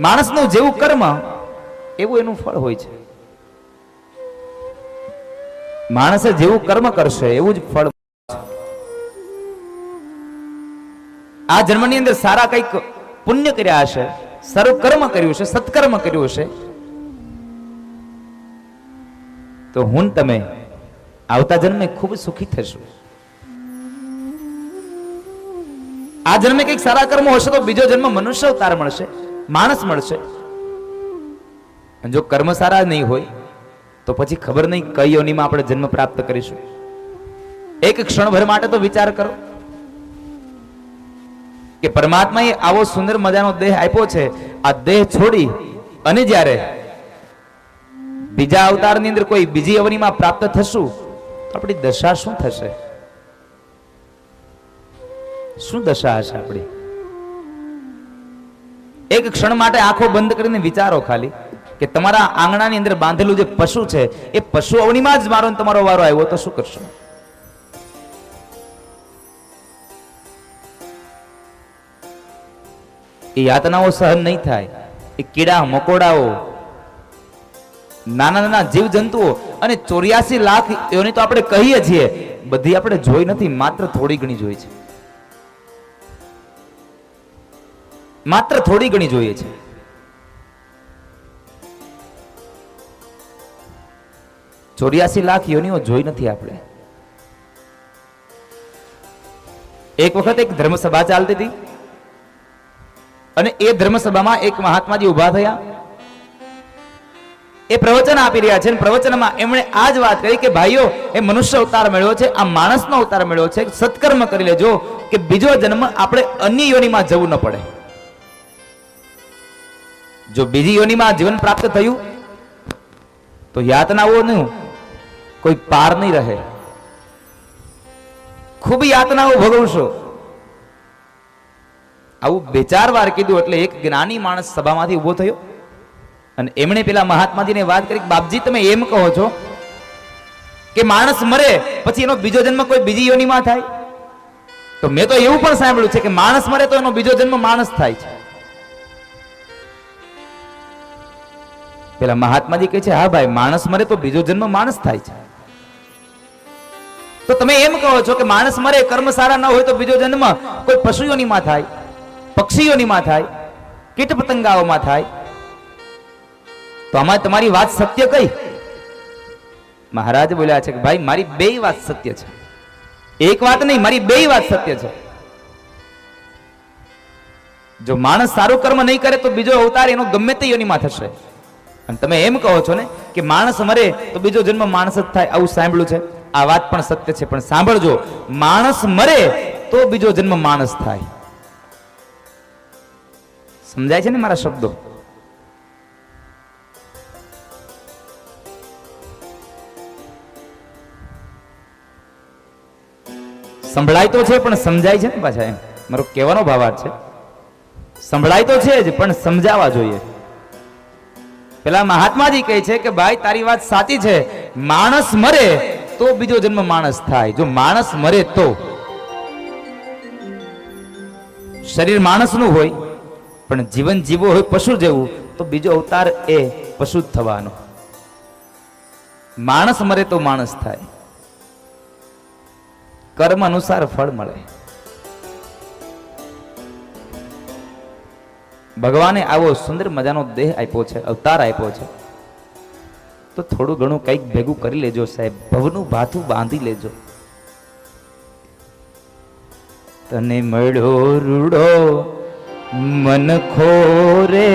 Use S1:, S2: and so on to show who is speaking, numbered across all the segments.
S1: માણસનું જેવું કર્મ, એવું એનું ફળ હોય છે. માણસે જેવું કર્મ કરશે, એવું જ ફળ આ જન્મની અંદર સારા કંઈક પુણ્ય કર્યા હશે, સારું કર્મ કર્યું હશે, સત્કર્મ કર્યું હશે, તો હું તમે આવતા જન્મે ખૂબ સુખી થશું. આ જન્મે કંઈક સારા કર્મ હશે તો બીજો જન્મ મનુષ્ય અવતાર મળશે. માણસ મળશે. જો કર્મ સારા નહીં હોય, તો પછી ખબર નહીં કઈ યોનિમાં આપણે જન્મ પ્રાપ્ત કરીશું. એક ક્ષણભર માટે તો વિચાર કરો. કે પરમાત્માએ આવો સુંદર મજાનો દેહ આપ્યો છે. આ દેહ છોડી અને જ્યારે બીજા અવતારની અંદર કોઈ બીજી અવનીમાં પ્રાપ્ત થશું, તો આપણી દશા શું થશે? શું દશા હશે આપણી? એક ક્ષણ માટે આંખો બંધ કરીને વિચારો ખાલી કે તમારા આંગણાની અંદર બાંધેલું જે પશુ છે, એ પશુ અવનીમાં જ મારો તમારો વારો આવ્યો તો શું કરશો? એ યાતનાઓ સહન નહીં થાય, એ કીડા, મકોડાઓ, નાના નાના જીવ જંતુઓ અને ચોર્યાસી લાખ એની તો આપણે કહીએ છીએ, બધી આપણે જોઈ નથી, માત્ર થોડી ઘણી જોઈ છે. માત્ર થોડી ઘણી જોઈએ છે. ચોર્યાસી લાખ યોનિઓ જોઈ નથી આપણે. એક વખત એક ધર્મસભા ચાલતી હતી. અને એ ધર્મસભામાં એક મહાત્માજી ઊભા થયા. એ પ્રવચન આપી રહ્યા છે પ્રવચનમાં એમણે આ જ વાત કરી કે ભાઈઓ, એ મનુષ્ય અવતાર મળ્યો છે, આ માણસનો અવતાર મળ્યો છે, સત્કર્મ કરી લેજો કે બીજો જન્મ આપણે અન્ય યોનિમાં જવું ન પડે. જો બીજી યોનિમાં જીવન પ્રાપ્ત થયું, તો યાતનાઓનું કોઈ પાર નહીં રહે. ખૂબ યાતનાઓ ભોગવશો. આવું બે ચાર વાર કીધું એટલે એક જ્ઞાની માણસ સભામાંથી ઊભો થયો. અને એમણે પેલા મહાત્માજીને વાત કરી બાપજી, તમે એમ કહો છો કે માણસ મરે પછી એનો બીજો જન્મ કોઈ બીજી યોનિમાં થાય? તો મેં તો એવું પણ સાંભળ્યું છે કે માણસ મરે તો એનો બીજો જન્મ માણસ થાય છે. પેલા મહાત્માજી કહે છે, હા ભાઈ, માણસ મરે તો બીજો જન્મ માણસ થાય છે. તો તમે એમ કહો છો કે માણસ મરે, કર્મ સારા ન હોય તો બીજો જન્મ કોઈ પશુઓનીમાં થાય, પક્ષીઓનીમાં થાય, કીટ પતંગાઓમાં થાય? તો આમાં તમારી વાત સત્ય કઈ? મહારાજ બોલ્યા છે કે, ભાઈ, મારી બે વાત સત્ય છે. એક વાત નહીં, મારી બે વાત સત્ય છે. જો માણસ સારું કર્મ નહીં કરે તો બીજો અવતાર એનો ગમે તે યોનિમાં થશે. અને તમે એમ કહો છો ને કે માણસ મરે તો બીજો જન્મ માણસ જ થાય આવું સાંભળ્યું છે? આ વાત પણ સત્ય છે, પણ સાંભળજો. માણસ મરે તો બીજો જન્મ માણસ થાય. સમજાય છે ને મારા શબ્દો? સંભળાય તો છે, પણ સમજાય છે ને પાછા એમ? મારો કહેવાનો ભાવાર્થ છે. સંભળાય તો છે જ, પણ સમજાવવા જોઈએ. પેલા મહાત્માજી કહે છે કે, ભાઈ, તારી વાત સાચી છે. માણસ મરે તો બીજો જન્મ માણસ થાય. જો માણસ મરે તો. શરીર માણસનું હોય, પણ જીવન જીવો હોય પશુ જેવું, તો બીજો અવતાર એ પશુ જ થવાનો. માણસ મરે તો માણસ થાય. કર્મ અનુસાર ફળ મળે. ભગવાને આવો સુંદર મજાનો દેહ આપ્યો છે, અવતાર આપ્યો છે. તો થોડું ઘણું કંઈક ભેગું કરી લેજો સાહેબ, ભવનું ભાથું બાંધી લેજો. તને મળ્યો રૂડો મન ખોરે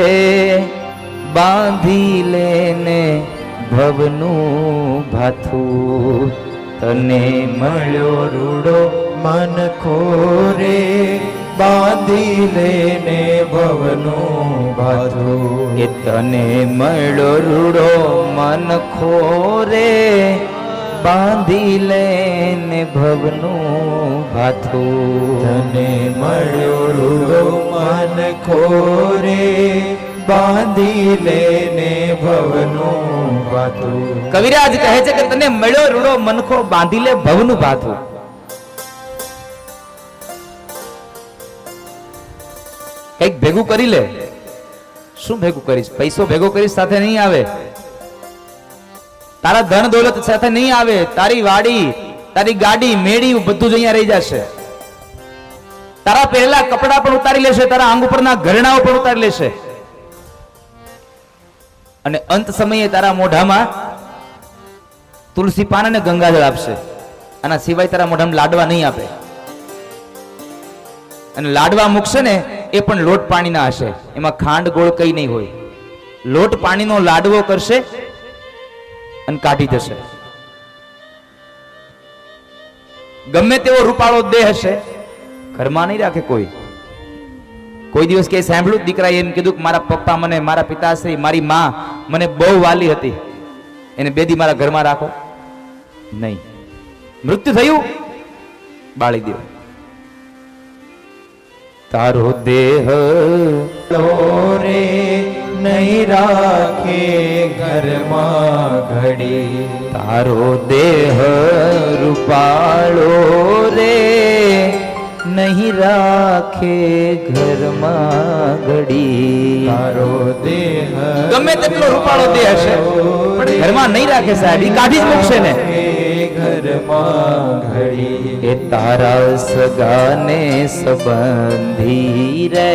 S1: બાંધી લેને ભવનું ભાથું. તને મળ્યો રૂડો
S2: મન ખોરે બાંધી લેને ભવનું ભાથું.
S1: એ તને મળો રૂડો મન ખોરે બાંધી લેને ભવનું ભાથું.
S2: તને મળ્યો રૂડો મન ખોરે બાંધી લેને ભવનું ભાથું.
S1: કવિરાજ કહે છે કે તને મળ્યો રૂડો મનખો બાંધી લે ભવનું ભાથું. કંઈક ભેગું કરી લે. શું ભેગું કરીશ? પૈસો ભેગો કરીશ સાથે નહીં આવે. તારા ધન દોલત સાથે નહીં આવે. તારી વાડી, તારી ગાડી, મેળી બધું જ અહીંયા રહી જશે. તારા પહેલા કપડા પણ ઉતારી લેશે, તારા આંગ ઉપરના ઘરેણાઓ પણ ઉતારી લેશે. અને અંત સમયે તારા મોઢામાં તુલસી પાન અને ગંગાજળ આપશે. આના સિવાય તારા મોઢામાં લાડવા નહીં આપે. અને લાડવા મૂકશે ને એ પણ લોટ પાણીના હશે. એમાં ખાંડ ગોળ કઈ નહીં હોય. લોટ પાણીનો લાડવો કરશે અને કાઢી જશે. ગમે તેવો રૂપાળો દેહ હશે, ઘરમાં નહીં રાખે કોઈ. કોઈ દિવસ કે સાંભળ્યું દીકરાએ એમ કીધું કે મારા પપ્પા મને, મારા પિતાશ્રી, મારી માં મને બહુ વાલી હતી. એને બેદી મારા ઘરમાં રાખો. નહીં. મૃત્યુ થયું. બાળી દો. તારો દેહ
S2: રે નહીં રાખે ઘરમાં ઘડી.
S1: તારો દેહ રૂપાળો રે નહીં રાખે ઘરમાં ઘડી.
S2: તારો દેહ
S1: ગમે તેટલો રૂપાળો દેહ હશે પણ ઘરમાં નહીં રાખે સાહેબ કાઢી જ મૂકશે ને.
S2: ઘરમાં ઘડી.
S1: એ તારા સગાને સંબંધી રે.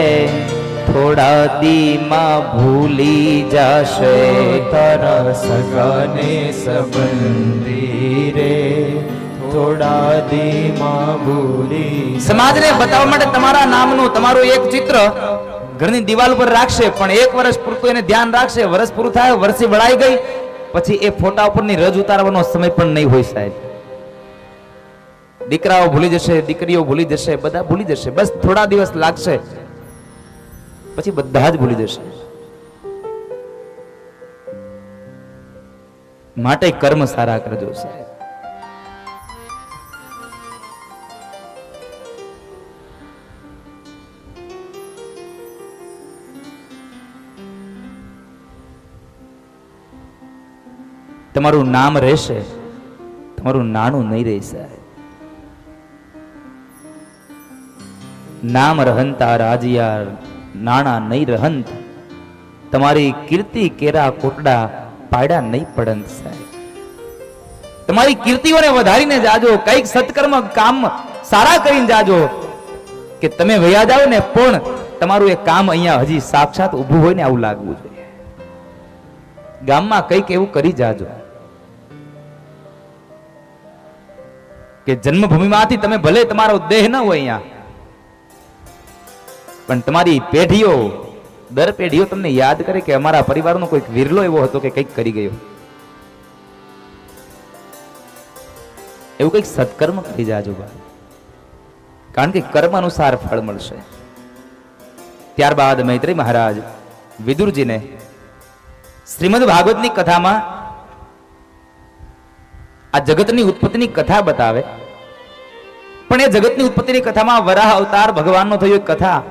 S1: થોડા દીમાં ભૂલી જાશે.
S2: તારા સગાને સંબંધી રે. થોડા દીમાં ભૂલી
S1: સમાજને બતાવવા માટે તમારા નામનું તમારું એક ચિત્ર ઘરની દિવાલ ઉપર રાખશે પણ એક વર્ષ પૂરતું એને ધ્યાન રાખશે. વર્ષ પૂરું થાય વર્ષી વળાઈ ગઈ પછી એ ફોટા ઉપરની રજ ઉતારવાનો સમય પણ નહીં હોય સાહેબ. દીકરાઓ ભૂલી જશે, દીકરીઓ ભૂલી જશે, બધા ભૂલી જશે. બસ થોડા દિવસ લાગશે. પછી બધા જ ભૂલી જશે. માટે કર્મ સારા કરજો સાહેબ. તમારું નામ રહેશે. તમારું નાણું નહીં રહેશે નામ રહંતા રાજિયાર, નાણા નહીં રહંત. તમારી કીર્તિ કેરા કોટડા પાડ્યા નહીં પડંત, સાહેબ. તમારી કીર્તિઓને વધારીને જાજો, કંઈક સત્કર્મ કામ સારા કરીને જાજો. કે તમે વયા જાઓ ને, પણ તમારું એ કામ અહીંયા હજી સાક્ષાત ઊભું હોય ને આવું લાગવું જોઈએ. ગામમાં કંઈક એવું કરી જાજો. કે જન્મભૂમિમાંથી તમે ભલે તમારો દેહ ન હોય અહીંયા, પણ તમારી પેઢીઓ, દર પેઢીઓ તમને યાદ કરે કે અમારા પરિવારનો કોઈક વિરલો એવો હતો કે કંઈક કરી ગયો. એવું કંઈક સત્કર્મ કરી જાજો ભાઈ કારણ કે કર્મ અનુસાર ફળ મળશે. ત્યારબાદ મૈત્રી મહારાજ વિદુરજીને શ્રીમદ ભાગવતની કથામાં આ જગતની ઉત્પત્તિની કથા બતાવે. પણ એ જગતની ઉત્પત્તિની કથામાં વરાહ અવતાર ભગવાનનો થયો એક કથા.